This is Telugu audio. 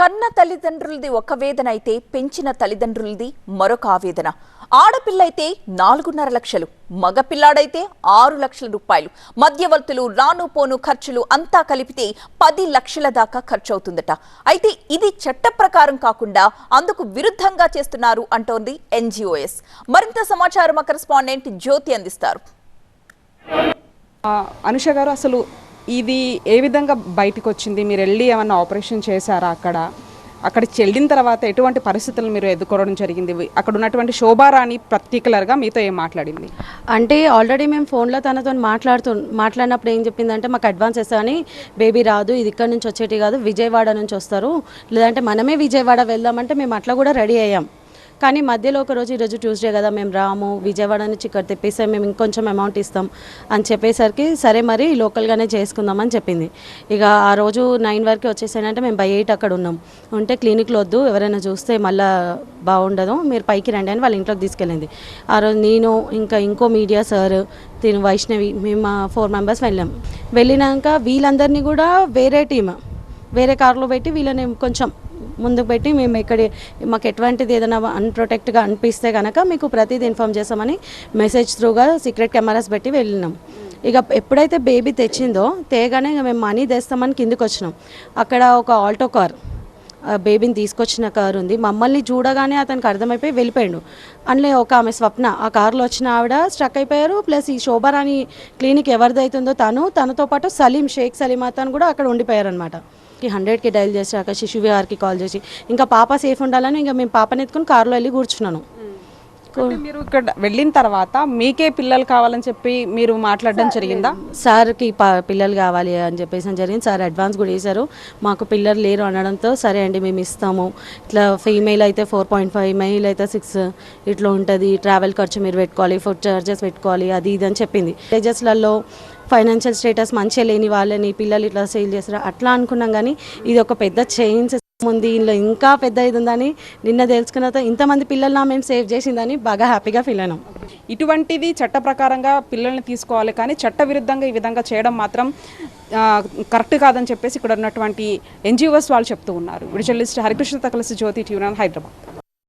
కన్న తల్లిదండ్రులది ఒక వేదన అయితే పెంచిన తల్లిదండ్రులది మరొక ఆవేదన. ఆడపిల్లైతే నాలుగున్నర లక్షలు మగపిల్లాడైతే ఆరు లక్షల రూపాయలు. మధ్యవర్తులు రాను పోను ఖర్చులు అంతా కలిపితే పది లక్షల దాకా ఖర్చు అవుతుందట అయితే ఇది చట్ట ప్రకారం కాకుండా అందుకు విరుద్ధంగా చేస్తున్నారు అంటోంది ఎన్జిఓఎస్. మరింత సమాచారం మా కరెస్పాండెంట్ జ్యోతి అందిస్తారు. అనుష గారు అసలు ఇది ఏ విధంగా బయటకు వచ్చింది మీరు వెళ్ళి ఏమన్నా ఆపరేషన్ చేశారా అక్కడ? అక్కడ వెళ్ళిన తర్వాత ఎటువంటి పరిస్థితులు మీరు ఎదుర్కోవడం జరిగింది? అక్కడ ఉన్నటువంటి శోభారాణి పర్టికులర్గా మీతో ఏం మాట్లాడింది? అంటే ఆల్రెడీ మేము ఫోన్లో తనతో మాట్లాడుతూ మాట్లాడినప్పుడు ఏం చెప్పిందంటే మాకు అడ్వాన్స్ ఇస్తామని బేబీ రాదు ఇది ఇక్కడ నుంచి వచ్చేటి కాదు విజయవాడ నుంచి వస్తారు. లేదంటే మనమే విజయవాడ వెళ్దామంటే మేము అట్లా కూడా రెడీ అయ్యాం. కానీ మధ్యలో ఒక రోజు ఈరోజు ట్యూస్డే కదా మేము రాము విజయవాడ నుంచి ఇక్కడ తెప్పిస్తే మేము ఇంకొంచెం అమౌంట్ ఇస్తాం అని చెప్పేసరికి సరే మరి లోకల్గానే చేసుకుందామని చెప్పింది. ఇక ఆ రోజు నైన్ వరకు వచ్చేసానంటే మేము బై ఎయిట్ అక్కడ ఉన్నాం. ఉంటే క్లినిక్లో వద్దు ఎవరైనా చూస్తే మళ్ళీ బాగుండదు మీరు పైకి రండి అని వాళ్ళ ఇంట్లోకి తీసుకెళ్ళింది. ఆ రోజు నేను ఇంకా ఇంకో మీడియా సార్ తిను వైష్ణవి మేము ఫోర్ మెంబర్స్ వెళ్ళాం. వెళ్ళినాక వీళ్ళందరినీ కూడా వేరే టీమ్ వేరే కార్లో పెట్టి వీళ్ళని కొంచెం ముందుకు పెట్టి మేము ఇక్కడ మాకు ఎటువంటిది ఏదైనా అన్ప్రొటెక్ట్గా అనిపిస్తే కనుక మీకు ప్రతిదీ ఇన్ఫామ్ చేస్తామని మెసేజ్ త్రూగా సీక్రెట్ కెమెరాస్ పెట్టి వెళ్ళినాం. ఇక ఎప్పుడైతే బేబీ తెచ్చిందో తేగానే మేము మనీ తెస్తామని కిందికి వచ్చినాం అక్కడ ఒక ఆల్టో కార్ బేబీని తీసుకొచ్చిన కారు ఉంది. మమ్మల్ని చూడగానే అతనికి అర్థమైపోయి వెళ్ళిపోయాడు. అందులో ఒక ఆమె స్వప్న ఆ కారులో వచ్చిన ఆవిడ స్ట్రక్ అయిపోయారు. ప్లస్ ఈ శోభారాణి క్లినిక్ ఎవరిదైతుందో తను తనతో పాటు సలీం షేక్ సలీం అతను కూడా అక్కడ ఉండిపోయారు అనమాట హండ్రెడ్కి డైల్ చేశాక శిశు విహార్కి కాల్ చేసి ఇంకా పాప సేఫ్ ఉండాలని ఇంకా మేము పాపని ఎత్తుకుని కారులో వెళ్ళి కూర్చున్నాను. మీరు ఇక్కడ వెళ్ళిన తర్వాత మీకే పిల్లలు కావాలని చెప్పి మీరు మాట్లాడడం జరిగిందా? సార్కి పిల్లలు కావాలి అని చెప్పేసి జరిగింది. సార్ అడ్వాన్స్ కూడా వేశారు మాకు పిల్లలు లేరు అనడంతో సరే అండి మేము ఇస్తాము. ఇట్లా ఫీమేల్ అయితే ఫోర్ పాయింట్ ఫైవ్ మెయిల్ అయితే సిక్స్ ఇట్లా ఉంటుంది. ట్రావెల్ ఖర్చు మీరు పెట్టుకోవాలి ఫుడ్ చార్జెస్ పెట్టుకోవాలి అది ఇది అని చెప్పింది. విలేజెస్లలో ఫైనాన్షియల్ స్టేటస్ మంచిగా లేని వాళ్ళని పిల్లలు ఇట్లా సేల్ చేస్తారు? అట్లా అనుకున్నాం కానీ ఇది ఒక పెద్ద చైన్స్ ముందు ఇందులో ఇంకా పెద్ద ఇది ఉందని నిన్న తెలుసుకున్న తర్వాత ఇంతమంది పిల్లల్ని మేము సేవ్ చేసిందని బాగా హ్యాపీగా ఫీల్ అయినాం. ఇటువంటిది చట్ట ప్రకారంగా పిల్లల్ని తీసుకోవాలి కానీ చట్ట విరుద్ధంగా ఈ విధంగా చేయడం మాత్రం కరెక్ట్ కాదని చెప్పేసి ఇక్కడ ఉన్నటువంటి ఎన్జిఓస్ వాళ్ళు చెప్తూ ఉన్నారు. విడుదలిస్ట్ హరికృష్ణ తకలసి జ్యోతి టీవీ హైదరాబాద్.